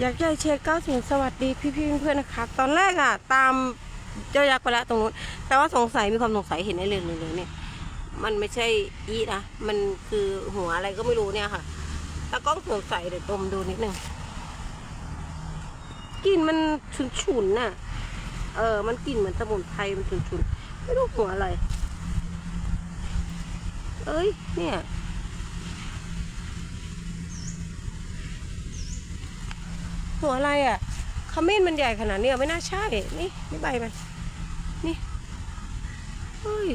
อยากใจเช็คเก้าถึงสวัสดีพี่พี่ๆเพื่อนๆนะครับตอนแรกอะตามเจ้ายักษ์ไปแล้วตรงนู้น แต่ว่าสงสัยมีความสงสัยเห็นไอ้เรื่องหนึ่งเลยเนี่ย มันไม่ใช่อีนะ มันคือหัวอะไรก็ไม่รู้เนี่ยค่ะแล้วกล้องสงสัยเดี๋ยวดมดูนิดนึงกลิ่นมันฉุนฉุนน่ะ เออ มันกลิ่นเหมือนสมุนไพรมันฉุนฉุนๆไม่รู้หัวอะไร เอ้ย เนี่ย หัวอะไรอะขมิ้นมันใหญ่ขนาดนี้ไม่น่าใช่ นี่นี่ใบมัน นี่ เฮ้ย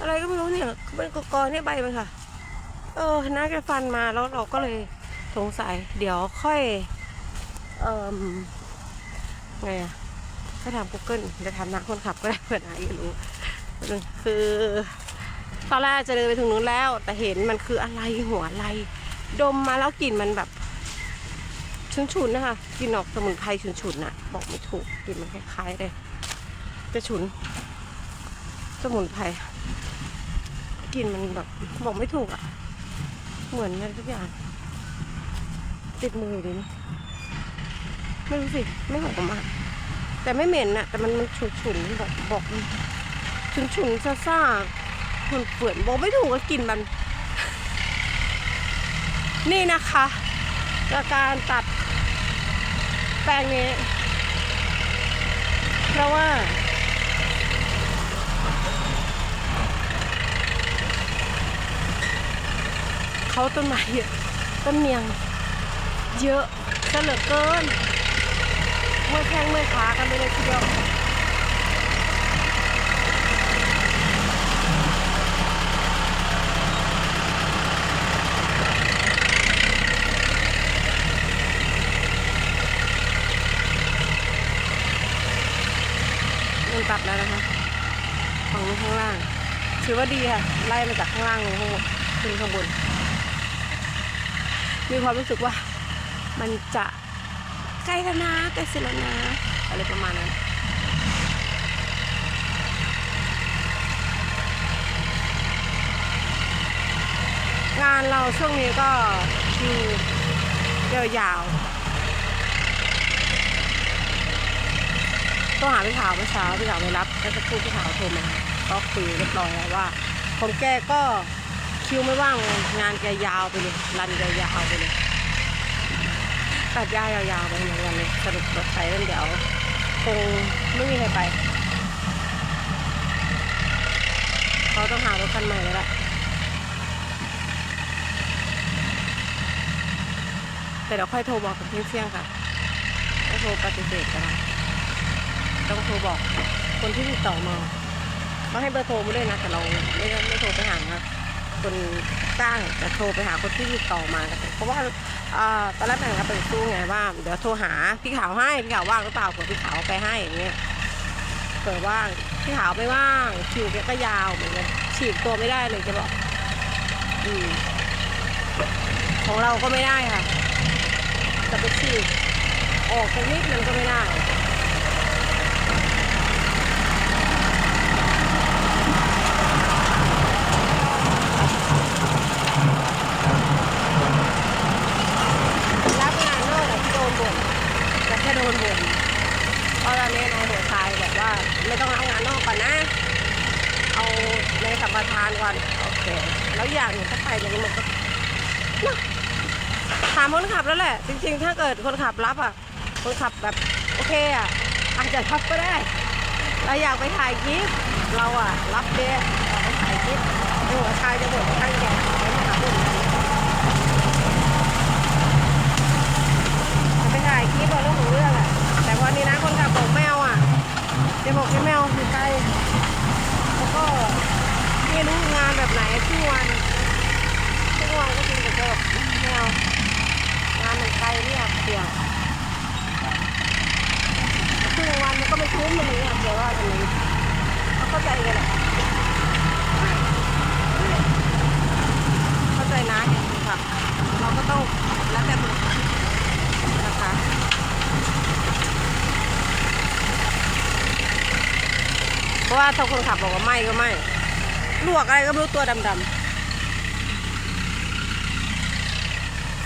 อะไรก็ไม่รู้เนี่ยเป็นกกอเนี่ยใบมันค่ะ เออน้าแกฟันมาแล้วเราก็เลยสงสัย เดี๋ยวค่อย เอ่อ ไงอะไปถาม Google จะถามนักคนขับก็ได้เผื่อนารู้ คือตอนแรกจะเดินไปถึงนู้นแล้ว แต่เห็นมันคืออะไรหัวอะไร ดมมาแล้วกลิ่นมันแบบ ฉุนๆนะคะกลินออกสมุนไพรฉุนๆน่ะบอกไม่ถูกกลินมันคล้ายๆเลยจะฉุน สมุนไพรกลินมันแบบบอกไม่ถูกอะเหมือนอะไรทุกอย่าง ติดมืออยู่ดีนี่ไม่รู้สิ ไม่หอมอะแต่ไม่เหม็นอะแต่มันมันฉุนๆบอกบอกฉุนๆซ่าๆเฝื่อนบอกไม่ถูกว่ากลินมัน นี่นะคะ การตัดแปลงนี้ เพราะว่าเขาต้นไม้เยอะต้นเมียง เยอะซะเหลือเกิน เมื่อแข้งเมื่อขากันไปเลยทีเดียว มันตัดแล้วนะคะฝั่งนู้นข้างล่าง ถือว่าดีค่ะ ไล่มาจากข้างล่างลงข้างบนขึ้นข้างบน มีความรู้สึกว่ามันจะใกล้แล้วนะใกล้เสร็จแล้วนะ อะไรประมาณนั้นงานเราช่วงนี้ก็คิวยาวๆต้องหาพี่ขาวเมื่อเช้าพี่ขาวไม่รับแล้วจะพูดพี่ขาวโทรมา ก็คุยเรียบร้อยแล้วว่าของแกก็คิวไม่ว่างงานแกยาวไปเลยรันแกยาวไปเลยตัดยาวยาวๆไปเหมือนกันเลยสรุปรถไฟเรื่องเดี๋ยวคงไม่มีใครไป เขาต้องหารถคันใหม่แล้วแหละแต่เดี๋ยวค่อยโทรบอกกันเที่ยงค่ะก็โทรปฏิเสธกันต้องโทรบอกคนที่ติดต่อมา เขาให้เบอร์โทรมาด้วยนะแต่เราไม่ไม่โทรไปหาคนจ้างแต่โทรไปหาคนที่ติดต่อมากันเพราะว่าอ่าตอนแรกแบ่กันเป็นสู้ไงว่าเดี๋ยวโทรหาพี่ขาวให้พี่ขาวว่างหรือเปล่าเผื่อพี่ขาวไปให้อย่างเงี้ยเผื่อว่างพี่ขาวไม่ว่างคิวแกก็ยาวเหมือนกันฉีกตัวไม่ได้เลยจะบอกอืมของเราก็ไม่ได้ค่ะจะไปฉีกออกตรงนิดมันก็ไม่ได้ รับงานนอกแต่ที่โดน บ่นแต่แค่โดนบ่นเพราะตอนนี้นายหัวชายบอกว่า ไม่ต้องรับงานนอกก่อนนะ เอาในสัมปทานก่อนโอเค แล้วอย่างหนึ่งถ้าไปอย่างนี้มันก็นะถามคนขับแล้วแหละ จริง ๆ ถ้าเกิดคนขับรับอะ คนขับแบบโอเคอะอาจจะรับก็ได้ เราอยากไปถ่ายคลิปเราอะ รับเด้อยาไปถ่ายคลิปหัวชายจะบ่นข้งแก่ไม่มาหาบ่น จะ ไปถ่ายคลิปเอาเรื่องของเรื่องอะแต่วันนี้นะคนขับบอกแมวอะจะบอกให้แมวอยู่ไกลแล้วก็ไม่รู้งานแบบไหนทุกวันทุกวันก็จริงแต่ก็แบบแมวงานมันไกลเนี่ยเสี่ยงครึ่งวันมันก็ไม่คุ้มมันเนี่ยเดี๋ยวว่ากันนี้เขาเข้าใจกันแหละเข้าใจนะจริงค่ะเราก็ต้องแล้วแต่มือนะคะ เพราะว่าถ้าคนขับบอกว่าไม่ก็ไม่ลวกอะไรก็ไม่รู้ตัวดำๆ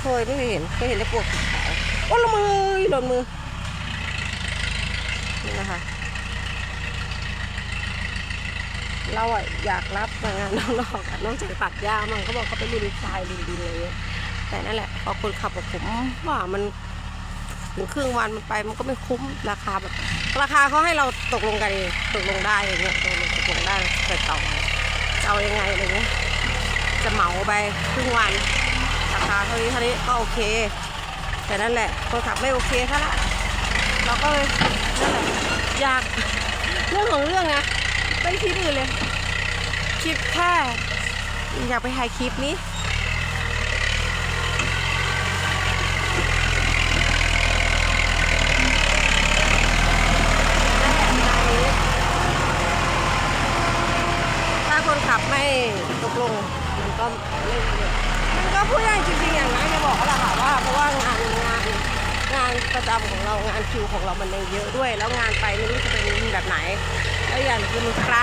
เคยไม่เคยเห็นเคยเห็นแต่ปวกขาวโอ้ละมือหล่นมือนี่นะคะเราอะอยากรับงานน้องนอกอะน้องจากตัดหญ้ามันเขาบอกเขาไปลุยทรายลุยดินอะไรเงี้ยแต่นั่นแหละพอคนขับกับผมว่ามัน ถึงครึ่งวันมันไปมันก็ไม่คุ้มราคาแบบราคาเขาให้เราตกลงกันเองตกลงได้อย่างเงี้ยตกลงตกลงได้แต่ต่อจะเอายังไงอะไรเงี้ยจะเหมาไปครึ่งวันราคาเท่านี้เท่านี้ก็โอเค แต่นั่นแหละคนขับไม่โอเคซะละเราก็เลยนั่นแหละอยากเรื่องของเรื่องนะไม่ได้คิดอื่นเลยคิดแค่อยากไปถ่ายคลิปนี้ ถ้าคนขั บไม่ตกลงมันก็ไม่มันก็พูดได้จริงๆอย่างนั้นจะบอกแหละค่ะว่าเพราะว่างานงานงานประจำของเรางานคิวของเรามันเยอะด้วย แล้วงานไปไม่รู้จะเป็นแบบไหนแล้วอย่างคือมันไกล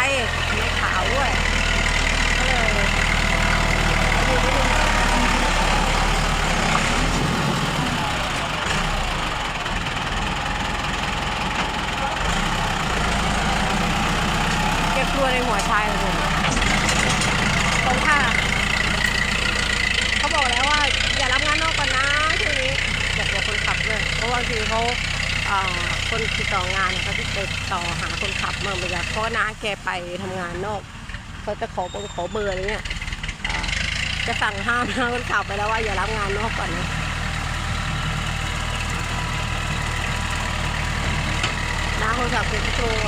ไม่ขาวด้วยก็เลยเก็บตัวในหัวชายของผม ตรงท่าเขาบอกแล้วว่าอย่ารับงานนอกก่อนนะช่วงนี้บอกกับคนขับด้วยเพราะบางทีเขาอ่าคนติดต่องานเขาที่ติดต่อหาคนขับมาเวลาเพราะว่าน้าแกไปทำงานนอกเขาจะขอเบอร์ขอเบอร์อะไรเงี้ยจะสั่งห้ามนะคนขับไปแล้วว่าอย่ารับงานนอกก่อนนะน้าคนขับเป็นตัว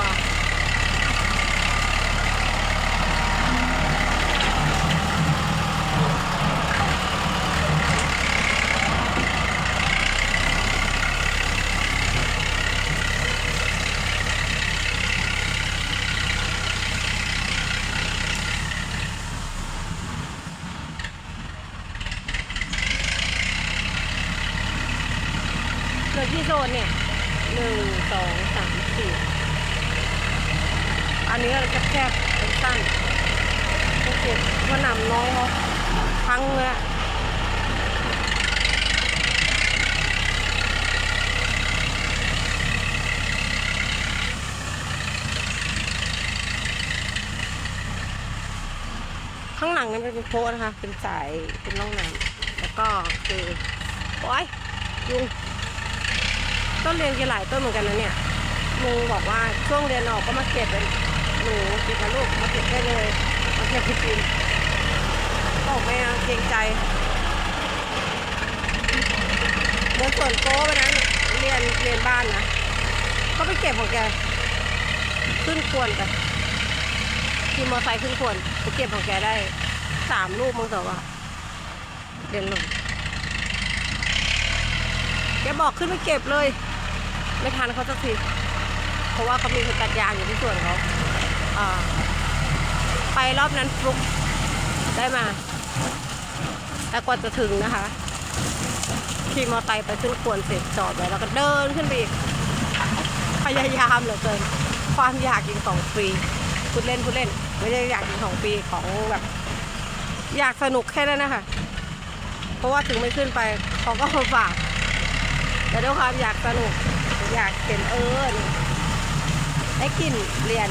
ที่โซนเนี่ยหนึ่งสองสามสี่อันนี้เราจะแคบๆสั้นโอเคเพรานำน้องเขาพังเลยข้างหลังนี่ยเป็นโพนะคะ เป็นสาย เป็นร่องน้ำแล้วก็คือ โอ้ยยุง ต้นเรียนกี่หลายต้นเหมือนกันนะเนี่ยลุงบอกว่าช่วงเรียนออกก็มาเก็บเป็นหนูกินกับลูกมาเก็บได้เลยมาเก็บที่กินบอกไม่เอาเกรงใจเดินสวนโก้ไปนั้นเรียนเรียนบ้านนะก็ไปเก็บของแกขึ้นควรไปขี่มอเตอร์ไซค์ขึ้นควรไปเก็บของแกได้สามลูกมั้งแต่ว่าเดินลงแกบอกขึ้นไปเก็บเลย ไม่ทันเขาสักทีเพราะว่าเขามีคนตัดยางอยู่ที่สวนเขาไปรอบนั้นฟลุกได้มา แต่กว่าจะถึงนะคะขี่มอตอร์ไซค์ไปขึ้นควรเสร็จจอดไว้แล้วก็เดินขึ้นไปอีกพยายามเหลือเกิน ความอยากกินของฟรีพูดเล่นพูดเล่น ไม่ได้อยากกินของฟรีของแบบ อยากสนุกแค่นั้นนะคะเพราะว่าถึงไม่ขึ้นไปเขาก็ฝากแต่ด้วยความอยากสนุก อยากเห็นเออนี่ได้กินเรียน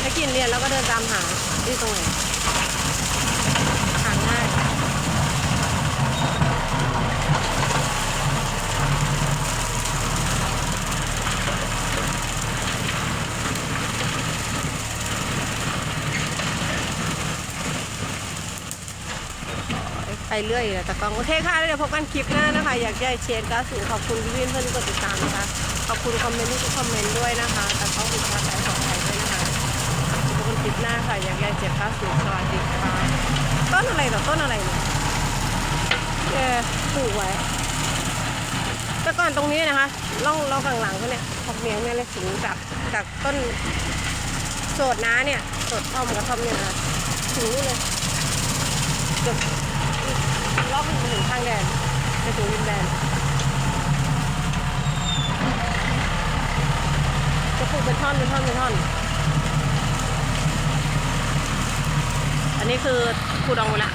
ได้กินเรียนแล้วก็เดินตามหาที่ตรงไหนหาง่ายไป เรื่อยเลยแต่ก็โอเคค่ะแล้วเดี๋ยวพบกันคลิปหน้านะคะ อยากได้เชนก็สูงขอบคุณพี่วินเพื่อนกดติดตามนะคะขอบคุณคอมเมนต์ทุกคอมเมนต์ด้วยนะคะแต่ต้องมีค่าใช้ของไทยด้วยนะคะพบกันคลิปหน้าค่ะอยากได้เจ็บก้าสูงสวัสดีค่ะต้นอะไรต่อต้นอะไรเนี่ยเออปลูกไว้แต่ก่อนตรงนี้นะคะล่องล่องข้างหลังเขาเนี่ยพอกเมียงเนี่ยเลยถึงจากจากต้นโสดน้าเนี่ยโสดท่อมกับท่อมเนี่ยนะถึงนี่เลยเรอบล่งไปถึงข้างแดนไปถึงริมแดนจะปลูกเป็นท่อนเป็นท่อนเป็นท่อน อันนี้คือครูดองหมดละ